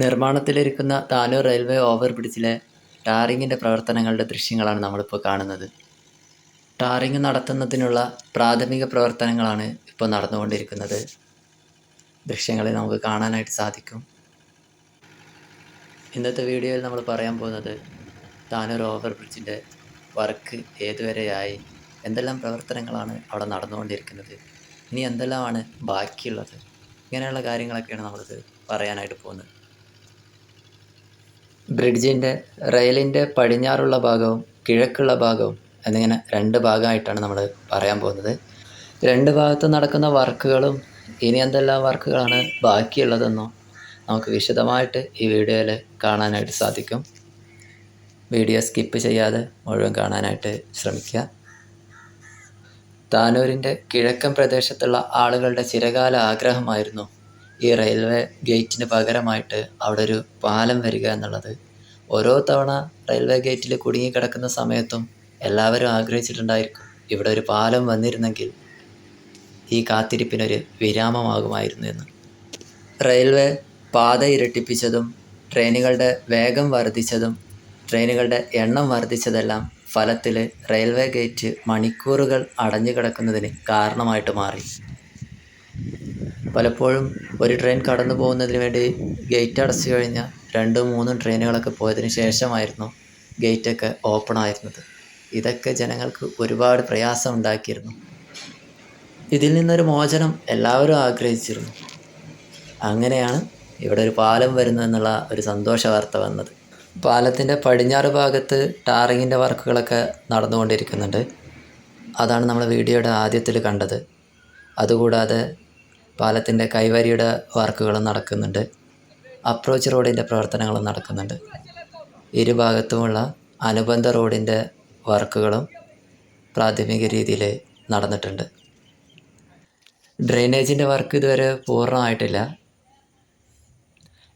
നിർമ്മാണത്തിലിരിക്കുന്ന Tanur railway over ബ്രിഡ്ജിലെ ടാറിങ്ങിന്റെ പ്രവർത്തനങ്ങളുടെ ദൃശ്യങ്ങളാണ് നമ്മളിപ്പോൾ കാണുന്നത്. ടാറിങ് നടത്തുന്നതിനുള്ള പ്രാഥമിക പ്രവർത്തനങ്ങളാണ് ഇപ്പോൾ നടന്നുകൊണ്ടിരിക്കുന്നത്. ദൃശ്യങ്ങളെ നമുക്ക് കാണാനായിട്ട് സാധിക്കും. ഇന്നത്തെ വീഡിയോയിൽ നമ്മൾ പറയാൻ പോകുന്നത് താനൂർ ഓവർ ബ്രിഡ്ജിന്റെ വർക്ക് ഏതുവരെയായി എന്തെല്ലാം പ്രവർത്തനങ്ങളാണ് അവിടെ നടന്നുകൊണ്ടിരിക്കുന്നത് ഇനി എന്തെല്ലാമാണ് ബാക്കിയുള്ളത് ഇങ്ങനെയുള്ള കാര്യങ്ങളൊക്കെയാണ് നമ്മളിത് പറയാനായിട്ട് പോകുന്നത്. ബ്രിഡ്ജിന്റെ റെയിലിന്റെ പടിഞ്ഞാറുള്ള ഭാഗവും കിഴക്കുള്ള ഭാഗവും എന്നിങ്ങനെ രണ്ട് ഭാഗമായിട്ടാണ് നമ്മൾ പറയാൻ പോകുന്നത്. രണ്ട് ഭാഗത്ത് നടക്കുന്ന വർക്കുകളും ഇനി എന്തെല്ലാം വർക്കുകളാണ് ബാക്കിയുള്ളതെന്നോ നമുക്ക് വിശദമായിട്ട് ഈ വീഡിയോയിൽ കാണാനായിട്ട് സാധിക്കും. വീഡിയോ സ്കിപ്പ് ചെയ്യാതെ മുഴുവൻ കാണാനായിട്ട് ശ്രമിക്കുക. താനൂരിന്റെ കിഴക്കൻ പ്രദേശത്തുള്ള ആളുകളുടെ ചിരകാല ആഗ്രഹമായിരുന്നു ഈ റെയിൽവേ ഗേറ്റിന് പകരമായിട്ട് അവിടെ ഒരു പാലം വരിക എന്നുള്ളത് ഓരോ തവണ റെയിൽവേ ഗേറ്റിൽ കുടുങ്ങിക്കിടക്കുന്ന സമയത്തും എല്ലാവരും ആഗ്രഹിച്ചിട്ടുണ്ടായിരിക്കും. ഇവിടെ ഒരു പാലം വന്നിരുന്നെങ്കിൽ ഈ കാത്തിരിപ്പിനൊരു വിരാമമാകുമായിരുന്നു എന്ന്. റെയിൽവേ പാത ഇരട്ടിപ്പിച്ചതും ട്രെയിനുകളുടെ വേഗം വർദ്ധിച്ചതും ട്രെയിനുകളുടെ എണ്ണം വർദ്ധിച്ചതെല്ലാം ഫലത്തിൽ റെയിൽവേ ഗേറ്റ് മണിക്കൂറുകൾ അടഞ്ഞു കിടക്കുന്നതിന് കാരണമായിട്ട് മാറി. പലപ്പോഴും ഒരു ട്രെയിൻ കടന്നു പോകുന്നതിന് വേണ്ടി ഗേറ്റ് അടച്ചു കഴിഞ്ഞാൽ രണ്ടും മൂന്നും ട്രെയിനുകളൊക്കെ പോയതിന് ശേഷമായിരുന്നു ഗേറ്റൊക്കെ ഓപ്പൺ ആയിരുന്നത്. ഇതൊക്കെ ജനങ്ങൾക്ക് ഒരുപാട് പ്രയാസം ഉണ്ടാക്കിയിരുന്നു. ഇതിൽ നിന്നൊരു മോചനം എല്ലാവരും ആഗ്രഹിച്ചിരുന്നു. അങ്ങനെയാണ് ഇവിടെ ഒരു പാലം വരുന്നു എന്നുള്ള ഒരു സന്തോഷ വാർത്ത വന്നത്. പാലത്തിന്റെ പടിഞ്ഞാറ് ഭാഗത്ത് ടാറിങ്ങിന്റെ വർക്കുകളൊക്കെ നടന്നുകൊണ്ടിരിക്കുന്നുണ്ട്. അതാണ് നമ്മൾ വീഡിയോയുടെ ആദ്യത്തിൽ കണ്ടത്. അതുകൂടാതെ പാലത്തിന്റെ കൈവരിയുടെ വർക്കുകളും നടക്കുന്നുണ്ട്. അപ്രോച്ച് റോഡിന്റെ പ്രവർത്തനങ്ങളും നടക്കുന്നുണ്ട്. ഇരുഭാഗത്തുമുള്ള അനുബന്ധ റോഡിന്റെ വർക്കുകളും പ്രാഥമിക രീതിയിൽ നടന്നിട്ടുണ്ട്. ഡ്രെയിനേജിന്റെ വർക്ക് ഇതുവരെ പൂർണമായിട്ടില്ല.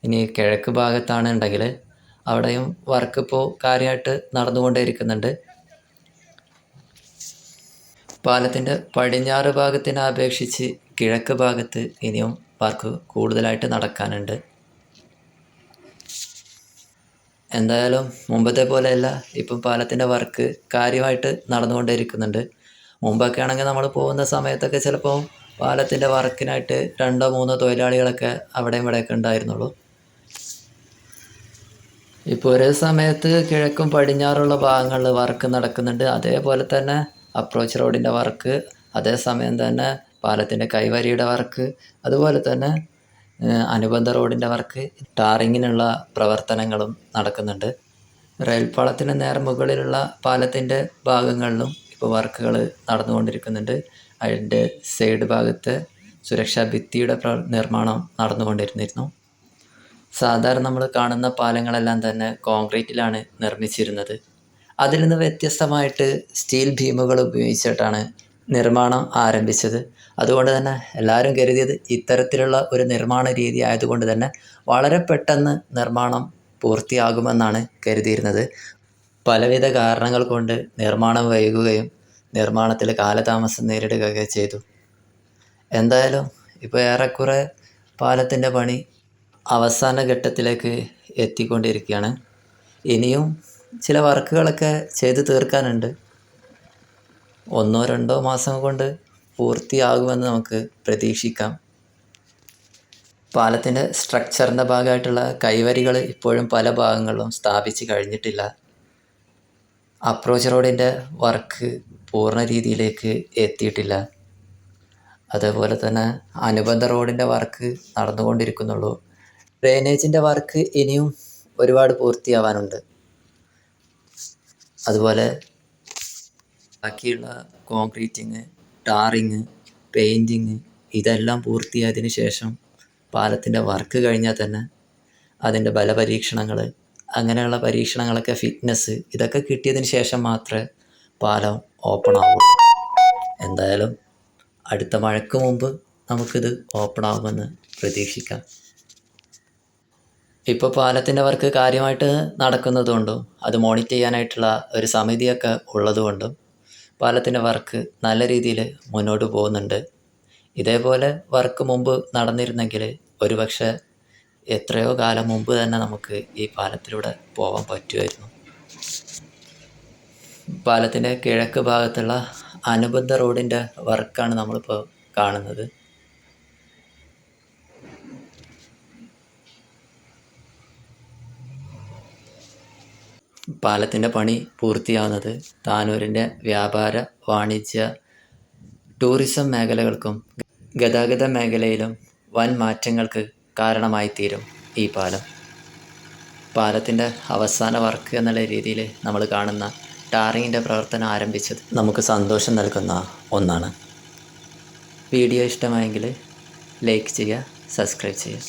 ഇനി കിഴക്ക് ഭാഗത്താണ് ഉണ്ടെങ്കിൽ അവിടെയും വർക്ക് ഇപ്പോൾ കാര്യമായിട്ട് നടന്നുകൊണ്ടേയിരിക്കുന്നുണ്ട്. പാലത്തിന്റെ പടിഞ്ഞാറ് ഭാഗത്തിനെ അപേക്ഷിച്ച് കിഴക്ക് ഭാഗത്ത് ഇനിയും വർക്ക് കൂടുതലായിട്ട് നടക്കാനുണ്ട്. എന്തായാലും മുമ്പത്തെ പോലെയല്ല ഇപ്പം പാലത്തിന്റെ വർക്ക് കാര്യമായിട്ട് നടന്നുകൊണ്ടിരിക്കുന്നുണ്ട് മുമ്പൊക്കെ ആണെങ്കിൽ നമ്മൾ പോകുന്ന സമയത്തൊക്കെ ചിലപ്പോൾ പാലത്തിന്റെ വർക്കിനായിട്ട് രണ്ടോ മൂന്നോ തൊഴിലാളികളൊക്കെ അവിടെയും ഇവിടെയൊക്കെ ഉണ്ടായിരുന്നുള്ളൂ. ഇപ്പോൾ ഒരേ സമയത്ത് കിഴക്കും പടിഞ്ഞാറുള്ള ഭാഗങ്ങളിൽ വർക്ക് നടക്കുന്നുണ്ട്. അതേപോലെ തന്നെ അപ്രോച്ച് റോഡിന്റെ വർക്ക് അതേസമയം തന്നെ പാലത്തിന്റെ കൈവരിയുടെ വർക്ക് അതുപോലെ തന്നെ അനുബന്ധ റോഡിന്റെ വർക്ക് ടാറിങ്ങിനുള്ള പ്രവർത്തനങ്ങളും നടക്കുന്നുണ്ട്. റെയിൽപാളത്തിന് നേരെ മുകളിലുള്ള പാലത്തിന്റെ ഭാഗങ്ങളിലും ഇപ്പോൾ വർക്കുകൾ നടന്നുകൊണ്ടിരിക്കുന്നുണ്ട്. അതിന്റെ സൈഡ് ഭാഗത്ത് സുരക്ഷാ ഭിത്തിയുടെ പ്ര നിർമ്മാണം നടന്നുകൊണ്ടിരുന്നിരുന്നു. സാധാരണ നമ്മൾ കാണുന്ന പാലങ്ങളെല്ലാം തന്നെ കോൺക്രീറ്റിലാണ് നിർമ്മിച്ചിരുന്നത്. അതിൽ നിന്ന് വ്യത്യസ്തമായിട്ട് സ്റ്റീൽ ഭീമുകൾ ഉപയോഗിച്ചിട്ടാണ് നിർമ്മാണം ആരംഭിച്ചത്. അതുകൊണ്ട് തന്നെ എല്ലാവരും കരുതിയത് ഇത്തരത്തിലുള്ള ഒരു നിർമ്മാണ രീതി ആയതുകൊണ്ട് തന്നെ വളരെ പെട്ടെന്ന് നിർമ്മാണം പൂർത്തിയാകുമെന്നാണ് കരുതിയിരുന്നത്. പലവിധ കാരണങ്ങൾ കൊണ്ട് നിർമ്മാണം വൈകുകയും നിർമ്മാണത്തിൽ കാലതാമസം നേരിടുകയൊക്കെ ചെയ്തു. എന്തായാലും ഇപ്പോൾ ഏറെക്കുറെ പാലത്തിന്റെ പണി അവസാന ഘട്ടത്തിലേക്ക് എത്തിക്കൊണ്ടിരിക്കുകയാണ്. ഇനിയും ചില വർക്കുകളൊക്കെ ചെയ്തു തീർക്കാനുണ്ട്. ഒന്നോ രണ്ടോ മാസം കൊണ്ട് പൂർത്തിയാകുമെന്ന് നമുക്ക് പ്രതീക്ഷിക്കാം. പാലത്തിന്റെ സ്ട്രക്ചറിന്റെ ഭാഗമായിട്ടുള്ള കൈവരികൾ ഇപ്പോഴും പല ഭാഗങ്ങളിലും സ്ഥാപിച്ച് കഴിഞ്ഞിട്ടില്ല. അപ്രോച്ച് റോഡിന്റെ വർക്ക് പൂർണ രീതിയിലേക്ക് എത്തിയിട്ടില്ല. അതേപോലെ തന്നെ അനുബന്ധ റോഡിന്റെ വർക്ക് നടന്നുകൊണ്ടിരിക്കുന്നുള്ളൂ. ഡ്രെയിനേജിന്റെ വർക്ക് ഇനിയും ഒരുപാട് പൂർത്തിയാവാനുണ്ട്. അതുപോലെ ബാക്കിയുള്ള കോൺക്രീറ്റിങ് ടാറിങ് പെയിന്റിങ് ഇതെല്ലാം പൂർത്തിയായതിന് ശേഷം പാലത്തിന്റെ വർക്ക് കഴിഞ്ഞാൽ തന്നെ അതിന്റെ ബലപരീക്ഷണങ്ങൾ അങ്ങനെയുള്ള പരീക്ഷണങ്ങളൊക്കെ ഫിറ്റ്നസ് ഇതൊക്കെ കിട്ടിയതിന് ശേഷം മാത്രമേ പാലം ഓപ്പൺ ആവുള്ളൂ. എന്തായാലും അടുത്ത മഴയ്ക്ക് മുമ്പ് നമുക്കിത് ഓപ്പൺ ആകുമെന്ന് പ്രതീക്ഷിക്കാം. ഇപ്പോൾ പാലത്തിന്റെ വർക്ക് കാര്യമായിട്ട് നടക്കുന്നതുകൊണ്ടും അത് മോണിറ്റ് ചെയ്യാനായിട്ടുള്ള ഒരു സമിതിയൊക്കെ ഉള്ളതുകൊണ്ടും പാലത്തിന്റെ വർക്ക് നല്ല രീതിയിൽ മുന്നോട്ട് പോകുന്നുണ്ട്. ഇതേപോലെ വർക്ക് മുമ്പ് നടന്നിരുന്നെങ്കിൽ ഒരുപക്ഷെ എത്രയോ കാലം മുമ്പ് തന്നെ നമുക്ക് ഈ പാലത്തിലൂടെ പോകാൻ പറ്റുമായിരുന്നു. പാലത്തിന്റെ കിഴക്ക് ഭാഗത്തുള്ള അനുബന്ധ റോഡിന്റെ വർക്കാണ് നമ്മളിപ്പോൾ കാണുന്നത്. പാലത്തിന്റെ പണി പൂർത്തിയാവുന്നത് താനൂരിന്റെ വ്യാപാര വാണിജ്യ ടൂറിസം മേഖലകൾക്കും ഗതാഗത മേഖലയിലും വൻ മാറ്റങ്ങൾക്ക് കാരണമായി തീരും ഈ പാലം. പാലത്തിന്റെ അവസാന വർക്ക് എന്നുള്ള രീതിയിൽ നമ്മൾ കാണുന്ന ടാറിങ്ങിന്റെ പ്രവർത്തനം ആരംഭിച്ചത് നമുക്ക് സന്തോഷം നൽകുന്ന ഒന്നാണ്. വീഡിയോ ഇഷ്ടമായെങ്കിൽ ലൈക്ക് ചെയ്യുക സബ്സ്ക്രൈബ് ചെയ്യുക.